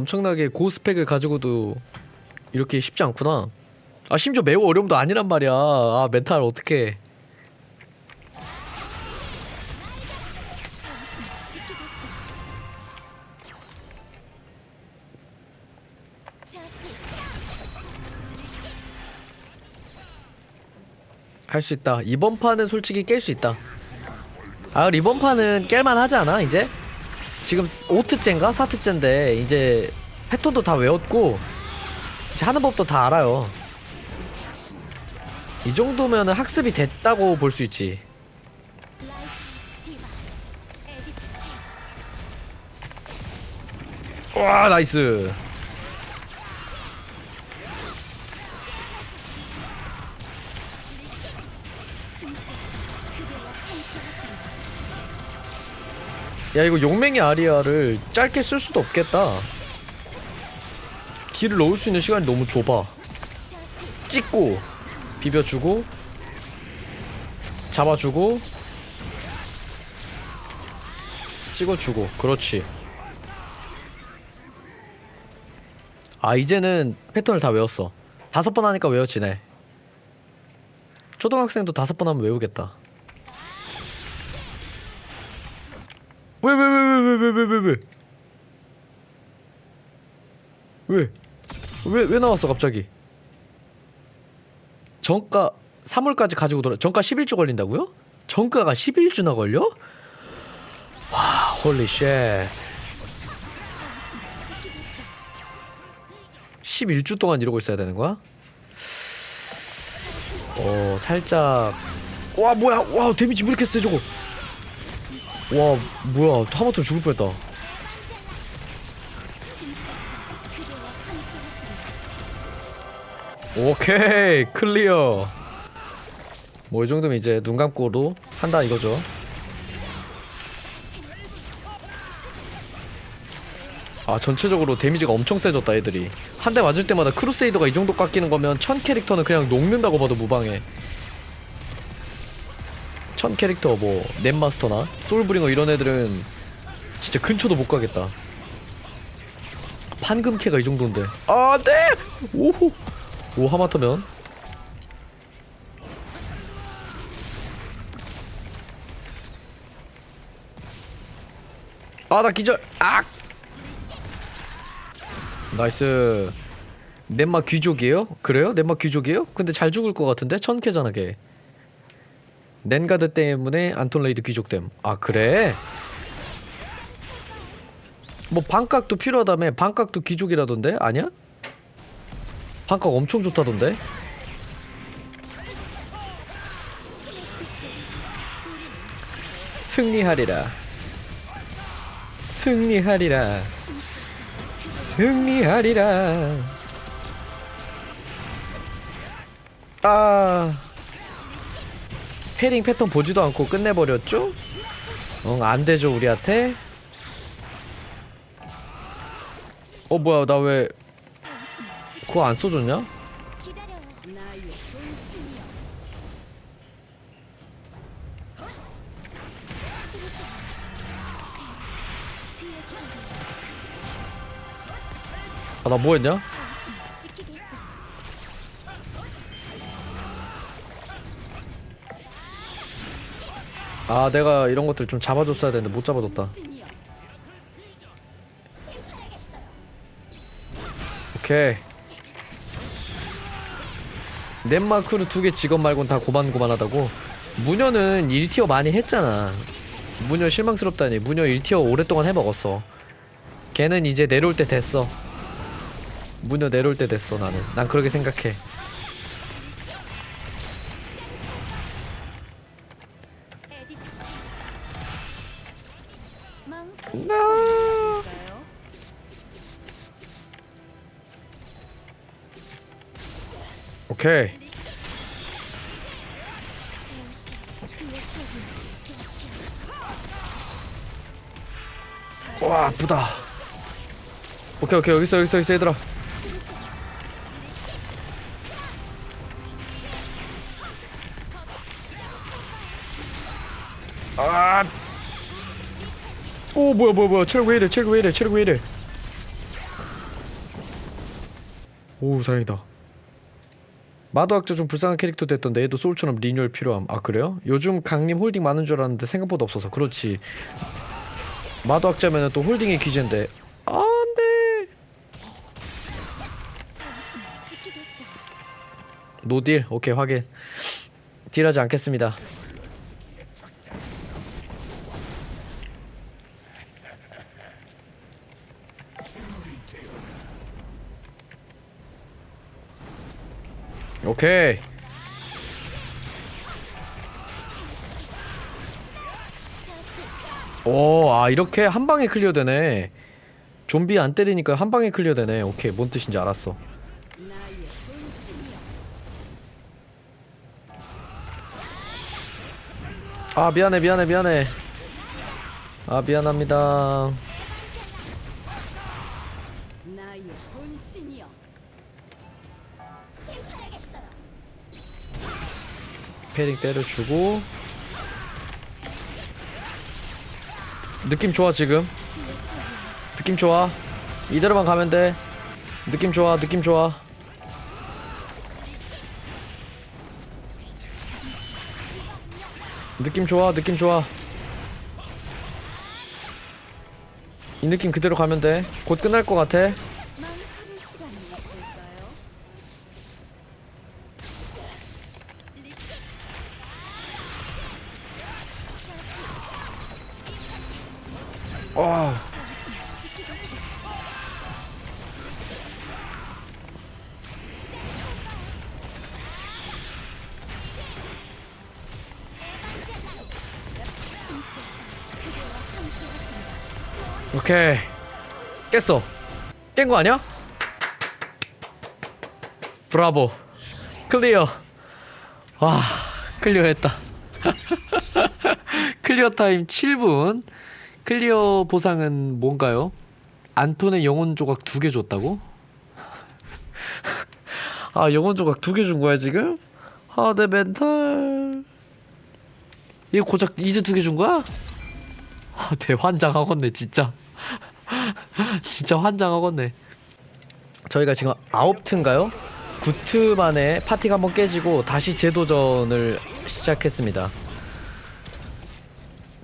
엄청나게 고스펙을 가지고도 이렇게 쉽지 않구나. 아 심지어 매우 어려움도 아니란 말이야. 아 멘탈 어떻게? 할 수 있다. 이번 판은 솔직히 깰 수 있다. 아 이번 판은 깰만 하지 않아 이제? 지금 5트째인가 4트째인데 이제 패턴도 다 외웠고 이제 하는 법도 다 알아요. 이 정도면 학습이 됐다고 볼 수 있지. 와 나이스. 야 이거 용맹이 아리아를 짧게 쓸 수도 없겠다. 딜을 넣을 수 있는 시간이 너무 좁아. 찍고 비벼주고 잡아주고 찍어주고 그렇지. 아 이제는 패턴을 다 외웠어. 다섯 번 하니까 외워지네. 초등학생도 다섯 번 하면 외우겠다. 왜 왜 왜 왜 왜 왜 왜 왜 왜? 왜 왜 나왔어 갑자기? 정가 3월까지 가지고 돌아 정가 11주 걸린다고요? 정가가 11주나 걸려? 와 홀리 쉣 11주 동안 이러고 있어야 되는 거야? 어 살짝 와 뭐야 와 데미지 왜 이렇게 세 저거 와 뭐야 하마터 죽을 뻔했다. 오케이 클리어. 뭐 이 정도면 이제 눈 감고도 한다 이거죠. 아 전체적으로 데미지가 엄청 세졌다 애들이. 한 대 맞을 때마다 크루세이더가 이 정도 깎이는 거면 천 캐릭터는 그냥 녹는다고 봐도 무방해 천 캐릭터 뭐 넷마스터나 솔브링어 이런 애들은 진짜 근처도 못 가겠다 판금캐가 이 정도인데 아 네! 오호 오 하마터면 아 나 기절 악 나이스 넷마 귀족이에요? 그래요? 넷마 귀족이에요? 근데 잘 죽을 것 같은데? 천캐잖아 걔 넨가드 때문에 안톤 레이드 귀족됨 아 그래? 뭐 반각도 필요하다며 반각도 귀족이라던데? 아니야? 반각 엄청 좋다던데? 승리하리라 승리하리라 승리하리라 아 패링 패턴 보지도 않고 끝내버렸죠? 응 안되죠 우리한테 어 뭐야 나 왜 그거 안 써줬냐? 아 나 뭐했냐? 아 내가 이런 것들 좀 잡아줬어야 되는데 못 잡아줬다. 오케이. 넷마크루 두 개 직업 말곤 다 고만고만하다고? 무녀는 1티어 많이 했잖아. 무녀 실망스럽다니. 무녀 1티어 오랫동안 해먹었어. 걔는 이제 내려올 때 됐어. 무녀 내려올 때 됐어 나는. 난 그렇게 생각해 오케이. 와 아프다. 오케이 오케이. 여기 있어 여기 있어 여기 있어 얘들아. 아. 오 뭐야 뭐야 뭐야. 체력 왜 이래 체력 왜 이래 체력 왜 이래. 오 다행이다 마도학자 좀 불쌍한 캐릭터 됐던데 얘도 소울처럼 리뉴얼 필요함. 아 그래요? 요즘 강림 홀딩 많은 줄 알았는데 생각보다 없어서. 그렇지. 마도학자면은 또 홀딩의 기재인데. 아, 안돼 노딜. 오케이 확인. 딜하지 않겠습니다 오케이 오, 아 이렇게 한 방에 클리어 되네. 좀비 안 때리니까 한 방에 클리어 되네. 오케이, 뭔 뜻인지 알았어. 아 미안해, 미안해, 미안해. 아 미안합니다. 패링 때려주고. 느낌 좋아 지금. 느낌 좋아. 이대로만 가면 돼. 느낌 좋아, 느낌 좋아. 느낌 좋아, 느낌 좋아. 이 느낌 그대로 가면 돼. 곧 끝날 것 같아. 오케이 깼어 깬 거 아니야? 브라보 클리어 와 클리어 했다 클리어 타임 7분 클리어 보상은 뭔가요? 안톤의 영혼 조각 두 개 줬다고? 아 영혼 조각 두 개 준 거야 지금? 아 내 멘탈 얘 고작 이제 두 개 준 거야? 아, 대환장하겠네 진짜 진짜 환장하겠네. 저희가 지금 아홉 트인가요? 9트 만에 파티가 한번 깨지고 다시 재도전을 시작했습니다.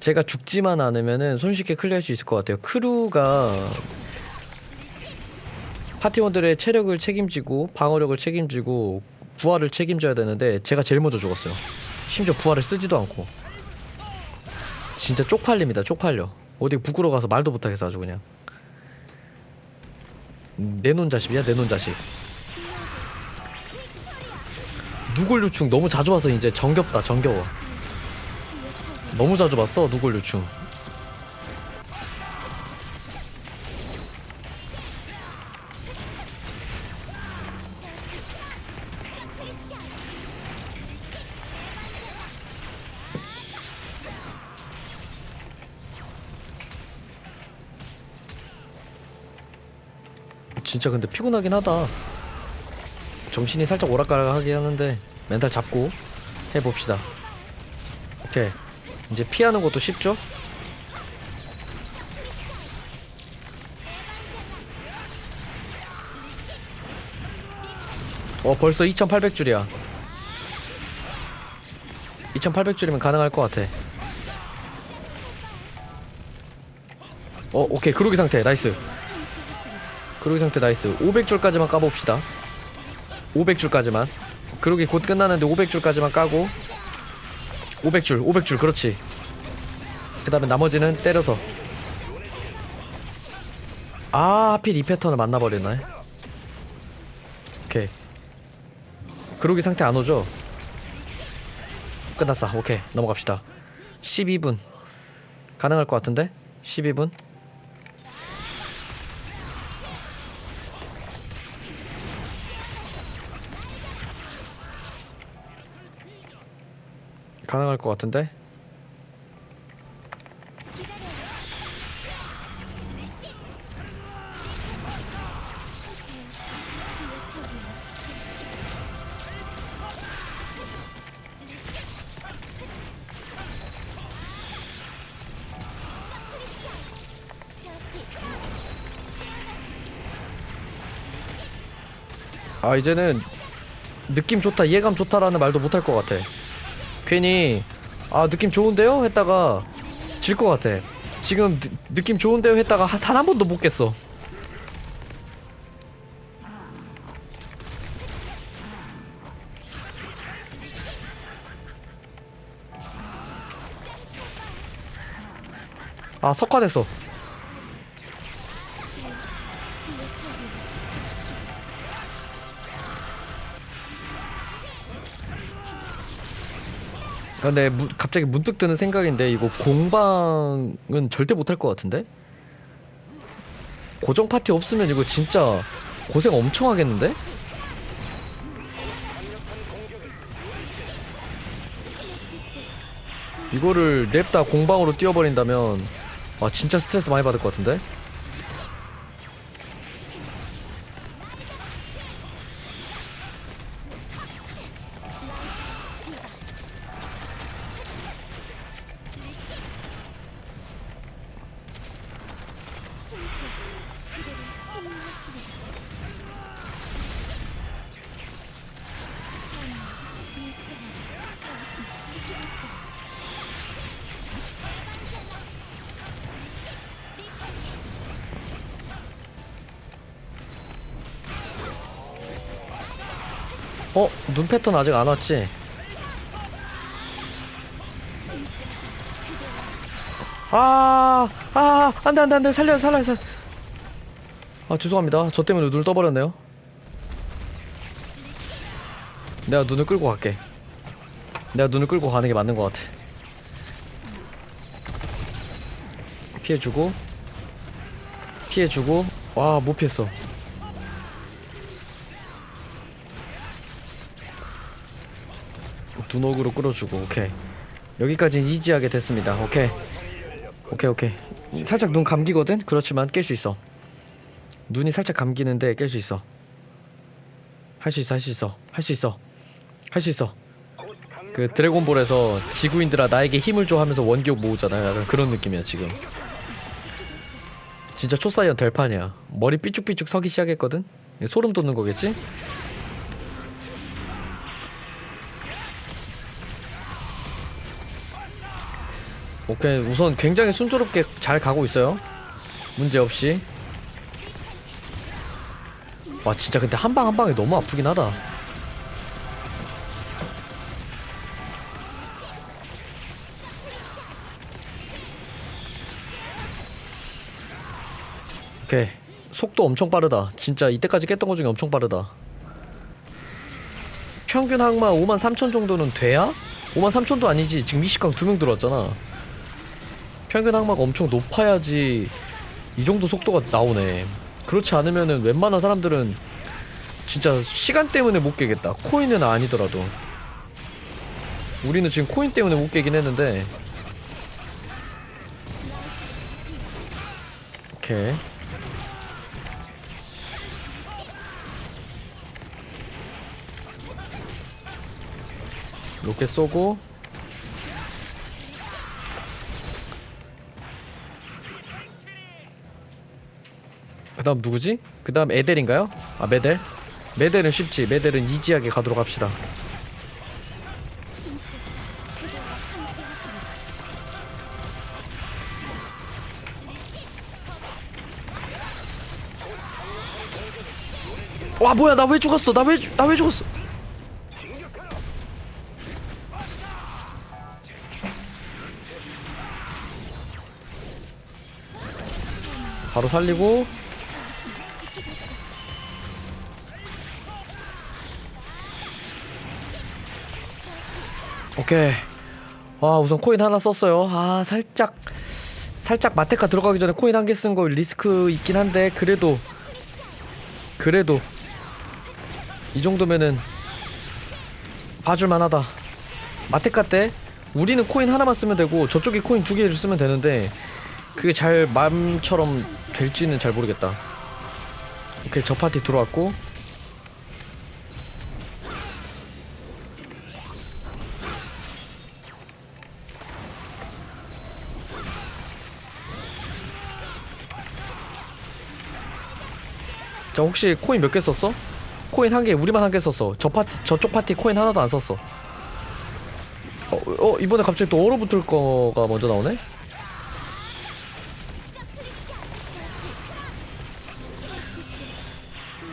제가 죽지만 않으면은 손쉽게 클리어할 수 있을 것 같아요. 크루가 파티원들의 체력을 책임지고 방어력을 책임지고 부활을 책임져야 되는데 제가 제일 먼저 죽었어요. 심지어 부활을 쓰지도 않고. 진짜 쪽팔립니다 쪽팔려 어디 북으로 가서 말도 못하겠어 아주 그냥. 내놓은 자식이야 내놓은 자식. 누굴 유충? 너무 자주 와서 이제 정겹다 정겨워. 너무 자주 봤어 누굴 유충 진짜 근데 피곤하긴 하다. 정신이 살짝 오락가락하긴 하는데 멘탈 잡고 해봅시다. 오케이. 이제 피하는 것도 쉽죠? 어 벌써 2800줄이야 2800줄이면 가능할 것 같아 어 오케이 그러기 상태 나이스 그러기 상태 나이스. 500줄까지만 까봅시다. 500줄까지만. 그러기 곧 끝나는데 500줄까지만 까고. 500줄 500줄 그렇지. 그 다음에 나머지는 때려서. 아 하필 이 패턴을 만나버리네. 오케이. 그러기 상태 안 오죠? 끝났어. 오케이. 넘어갑시다. 12분. 가능할 것 같은데? 12분 가능할 것 같은데? 아 이제는 느낌 좋다 이해감 좋다라는 말도 못할 것 같아 괜히 아 느낌 좋은데요? 했다가 질 것 같아. 지금 느, 느낌 좋은데요? 했다가 단 한 번도 못 깼어. 아 석화됐어 근데 무, 갑자기 문득 드는 생각인데 이거 공방은 절대 못할 것 같은데? 고정 파티 없으면 이거 진짜 고생 엄청 하겠는데? 이거를 냅다 공방으로 뛰어버린다면 아 진짜 스트레스 많이 받을 것 같은데? 어? 눈 패턴 아직 안 왔지? 아, 아, 안 돼, 안 돼, 안 돼. 살려, 살려, 살려. 아, 죄송합니다. 저 때문에 눈을 떠버렸네요. 내가 눈을 끌고 갈게. 내가 눈을 끌고 가는 게 맞는 것 같아. 피해주고, 피해주고, 와, 못 피했어. 두녹으로 끌어주고 오케이. 여기까지는 이지하게 됐습니다. 오케이. 오케이 오케이. 살짝 눈 감기거든? 그렇지만 깰 수 있어. 눈이 살짝 감기는데 깰 수 있어. 할 수 있어 할 수 있어 할 수 있어 할 수 있어. 그 드래곤볼에서 지구인들아 나에게 힘을 줘 하면서 원기옥 모으잖아요 약간 그런 느낌이야 지금. 진짜 초사이언 될 판이야. 머리 삐죽삐죽 서기 시작했거든? 소름 돋는 거겠지? 오케이 우선 굉장히 순조롭게 잘 가고 있어요. 문제 없이. 와 진짜 근데 한 방 한 방이 너무 아프긴 하다. 오케이. 속도 엄청 빠르다. 진짜 이때까지 깼던 것 중에 엄청 빠르다. 평균 항마 5만 3천 정도는 돼야? 5만 3천도 아니지. 지금 미식강 두 명 들어왔잖아 평균 항마가 엄청 높아야지 이 정도 속도가 나오네. 그렇지 않으면은 웬만한 사람들은 진짜 시간 때문에 못 깨겠다. 코인은 아니더라도. 우리는 지금 코인 때문에 못 깨긴 했는데. 오케이. 로켓 쏘고 다음 누구지? 그 다음 에델인가요? 아 메델? 메델은 쉽지 메델은 이지하게 가도록 합시다 와 뭐야 나 왜 죽었어 나 왜 나 왜 죽었어 바로 살리고 오케이. 와 우선 코인 하나 썼어요. 아 살짝 살짝 마테카 들어가기 전에 코인 한 개 쓴 거 리스크 있긴 한데 그래도 그래도 이 정도면은 봐줄만하다. 마테카 때 우리는 코인 하나만 쓰면 되고 저쪽이 코인 두 개를 쓰면 되는데 그게 잘 마음처럼 될지는 잘 모르겠다. 오케이 저 파티 들어왔고 자 혹시 코인 몇 개 썼어? 코인 한 개 우리만 한 개 썼어. 저 파티 저쪽 파티 코인 하나도 안 썼어. 어, 어 이번에 갑자기 또 얼어붙을 거가 먼저 나오네?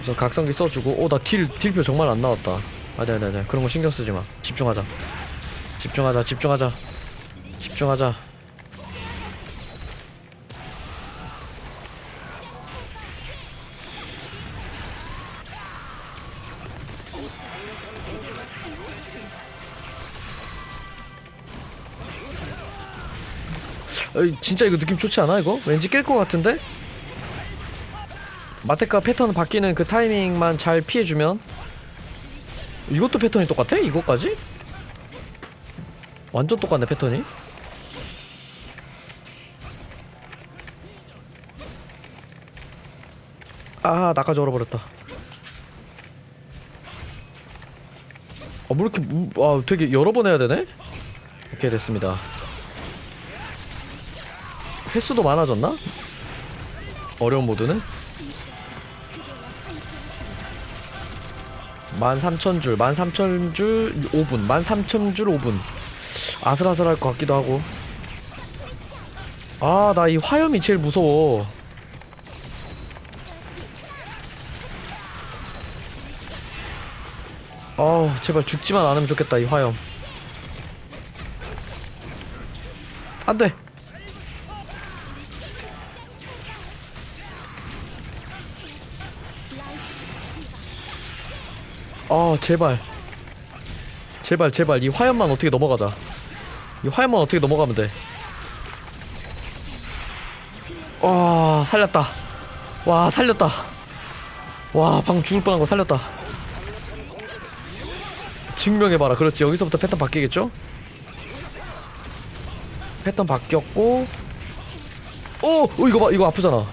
우선 각성기 써주고 어나 딜 딜표 정말 안 나왔다. 아니 아니 아니 그런 거 신경 쓰지 마. 집중하자. 집중하자 집중하자. 집중하자 어이, 진짜 이거 느낌 좋지 않아 이거? 왠지 깰 것 같은데? 마테카 패턴 바뀌는 그 타이밍만 잘 피해주면 이것도 패턴이 똑같아? 이거까지? 완전 똑같네 패턴이 아 나까지 얼어버렸다 어뭐 이렇게 무- 아 되게 여러 번 해야 되네? 오케이 됐습니다 횟수도 많아졌나? 어려운 모드는? 13,000줄, 13,000줄 5분, 13,000줄 5분. 아슬아슬할 것 같기도 하고. 아, 나 이 화염이 제일 무서워. 아우, 제발 죽지만 않으면 좋겠다, 이 화염. 안 돼! 아 제발. 제발 제발. 이 화염만 어떻게 넘어가자. 이 화염만 어떻게 넘어가면 돼와 살렸다. 와 살렸다. 와 방금 죽을 뻔한 거 살렸다. 증명해봐라. 그렇지. 여기서부터 패턴 바뀌겠죠? 패턴 바뀌었고. 오! 어, 이거 봐. 이거 아프잖아.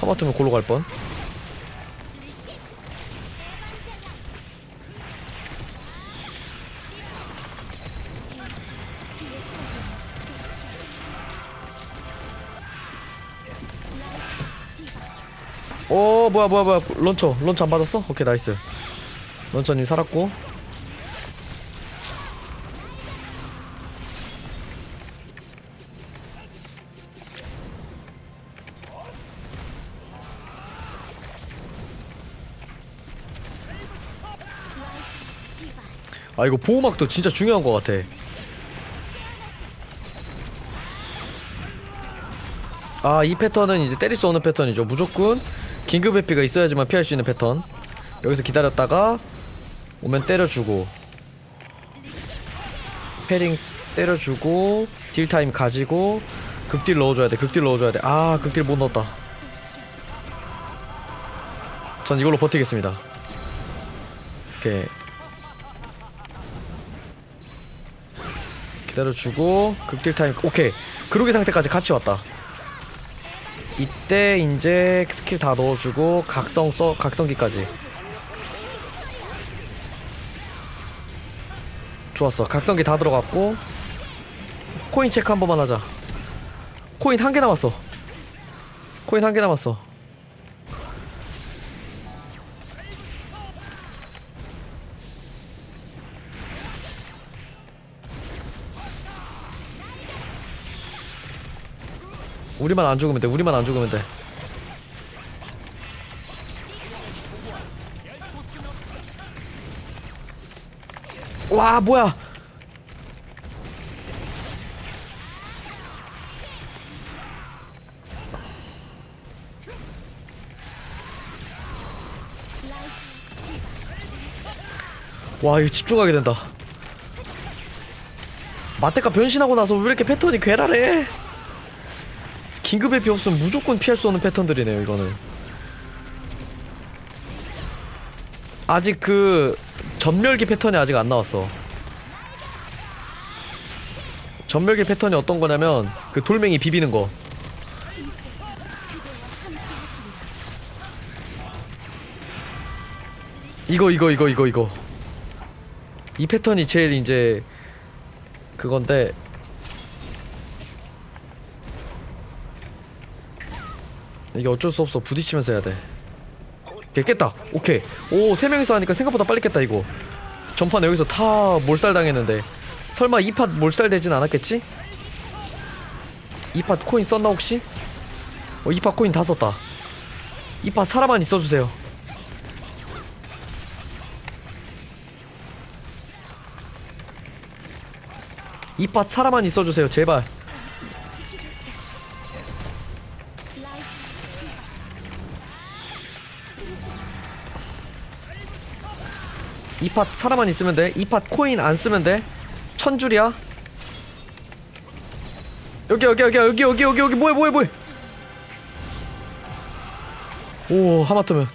하마터면 골로 갈뻔 오 뭐야 뭐야 뭐야. 런처 런처 안 받았어? 오케이 나이스. 런처님 살았고. 아 이거 보호막도 진짜 중요한 것 같아. 아 이 패턴은 이제 때릴 수 없는 패턴이죠. 무조건 긴급 회피가 있어야지만 피할 수 있는 패턴. 여기서 기다렸다가 오면 때려주고 패링 때려주고 딜 타임 가지고 극딜 넣어줘야 돼 극딜 넣어줘야 돼아 극딜 못 넣었다. 전 이걸로 버티겠습니다. 오케이. 기다려주고 극딜 타임 오케이. 그로기 상태까지 같이 왔다 이때 이제 스킬 다 넣어주고 각성 써 각성기까지. 좋았어. 각성기 다 들어갔고 코인 체크 한 번만 하자. 코인 한 개 남았어. 코인 한 개 남았어 우리만 안 죽으면 돼 우리만 안 죽으면 돼. 와 뭐야? 와 이거 집중하게 된다. 마테카 변신하고 나서 왜 이렇게 패턴이 괴랄해 긴급 회피 없으면 무조건 피할 수 없는 패턴들이네요 이거는. 아직 그 전멸기 패턴이 아직 안 나왔어. 전멸기 패턴이 어떤 거냐면 그 돌멩이 비비는 거. 이거 이거 이거 이거 이거. 이 패턴이 제일 이제 그건데 이게 어쩔 수 없어. 부딪히면서 해야 돼. 오케이 깼다. 오케이. 오 세 명이서 하니까 생각보다 빨리 깼다 이거. 전판 여기서 다 몰살 당했는데. 설마 이팟 몰살 되진 않았겠지? 이팟 코인 썼나 혹시? 어, 이팟 코인 다 썼다. 이팟 살아만 있어주세요. 이팟 살아만 있어주세요 제발 이팟 살아만 있으면 돼. 이팟 코인 안 쓰면 돼. 천 줄이야. 여기 여기 여기 여기 여기 여기 여기 뭐해 뭐해 뭐해. 오 하마터면.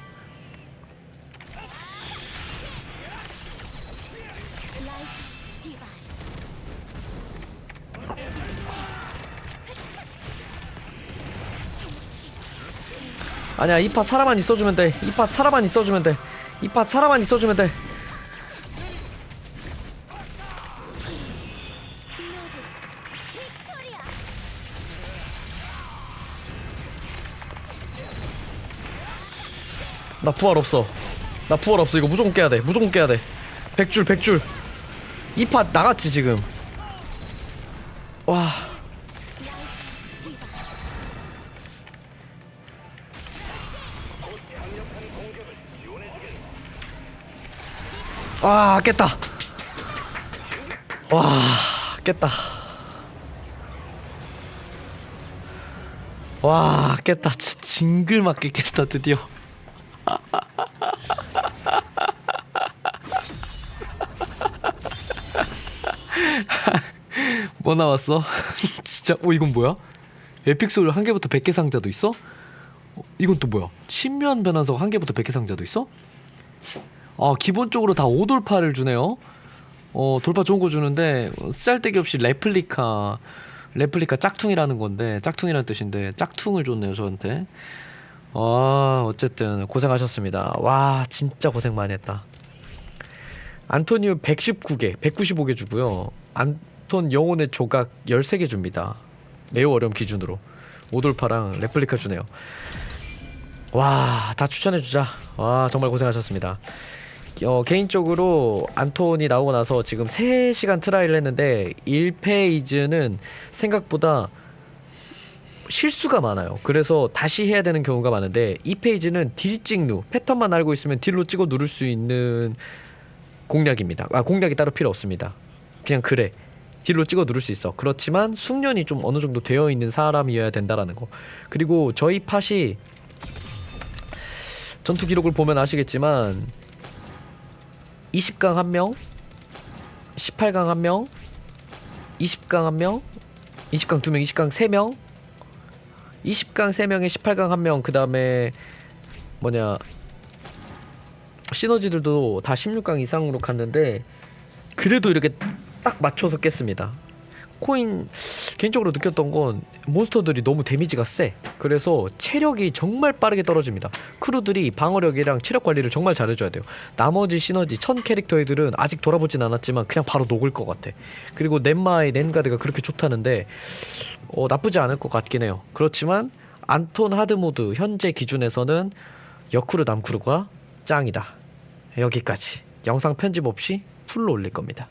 아니야 이팟 살아만 있어주면 돼. 이팟 살아만 있어주면 돼. 이팟 살아만 있어주면 돼. 나 부활 없어. 나 부활 없어. 이거 무조건 깨야 돼. 무조건 깨야 돼. 백줄 백줄. 이팟 나갔지 지금. 와. 와 깼다. 와 깼다. 와 깼다. 진- 징글맞게 깼다 드디어. 뭐 나왔어? 진짜 어 이건 뭐야? 에픽 소울 한 개부터 100개 상자도 있어? 어, 이건 또 뭐야? 신묘한 변환석 한 개부터 100개 상자도 있어? 아 기본적으로 다 5돌파를 주네요 어 돌파 좋은 거 주는데 어, 쓰잘데기 없이 레플리카 레플리카 짝퉁이라는 건데 짝퉁이라는 뜻인데 짝퉁을 줬네요 저한테 아 어쨌든 고생하셨습니다 와 진짜 고생 많이 했다 안토니오 119개 195개 주고요 안 톤 영혼의 조각 13개 줍니다 매우 어려움 기준으로 오돌파랑 레플리카 주네요 와 다 추천해주자 와 정말 고생하셨습니다 어, 개인적으로 안톤이 나오고 나서 지금 3시간 트라이를 했는데 1페이지는 생각보다 실수가 많아요. 그래서 다시 해야 되는 경우가 많은데 이 페이지는 딜 찍누 패턴만 알고 있으면 딜로 찍어 누를 수 있는 공략입니다. 아 공략이 따로 필요 없습니다. 그냥 그래 딜로 찍어 누를 수 있어. 그렇지만 숙련이 좀 어느 정도 되어 있는 사람이어야 된다라는 거. 그리고 저희 팟이 전투 기록을 보면 아시겠지만 20강 한 명, 18강 한 명, 20강 한 명, 20강 두 명, 20강 세 명, 20강 세 명에 18강 한 명, 그 다음에 뭐냐 시너지들도 다 16강 이상으로 갔는데 그래도 이렇게 딱 맞춰서 깼습니다. 코인 개인적으로 느꼈던 건 몬스터들이 너무 데미지가 세. 그래서 체력이 정말 빠르게 떨어집니다. 크루들이 방어력이랑 체력 관리를 정말 잘해줘야 돼요. 나머지 시너지 천 캐릭터 애들은 아직 돌아보진 않았지만 그냥 바로 녹을 것 같아. 그리고 넷마의 넷가드가 그렇게 좋다는데 어, 나쁘지 않을 것 같긴 해요. 그렇지만 안톤 하드 모드 현재 기준에서는 여크루 남크루가 짱이다. 여기까지 영상 편집 없이 풀로 올릴 겁니다.